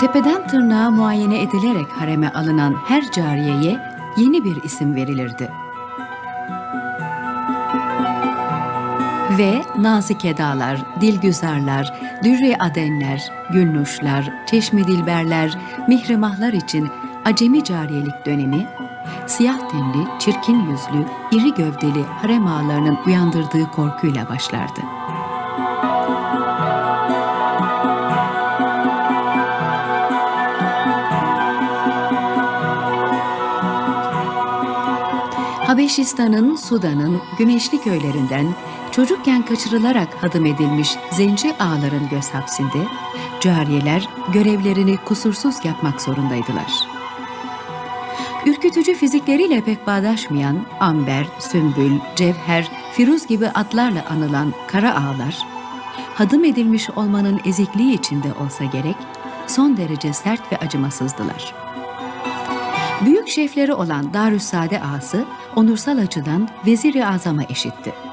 Tepeden tırnağa muayene edilerek hareme alınan her cariyeye yeni bir isim verilirdi. Ve nazik edalar, dilgüzarlar, dürre adenler, gülnuşlar, çeşmi dilberler, mihrimahlar için acemi cariyelik dönemi, siyah tenli, çirkin yüzlü, iri gövdeli harem ağalarının uyandırdığı korkuyla başlardı. Habeşistan'ın, Sudan'ın güneşli köylerinden çocukken kaçırılarak hadım edilmiş zenci ağaların göz hapsinde cariyeler görevlerini kusursuz yapmak zorundaydılar. Ürkütücü fizikleriyle pek bağdaşmayan amber, sümbül, cevher, firuz gibi adlarla anılan kara ağlar, hadım edilmiş olmanın ezikliği içinde olsa gerek, son derece sert ve acımasızdılar. Büyük şefleri olan Darüssade ağası onursal açıdan vezir-i azama eşitti.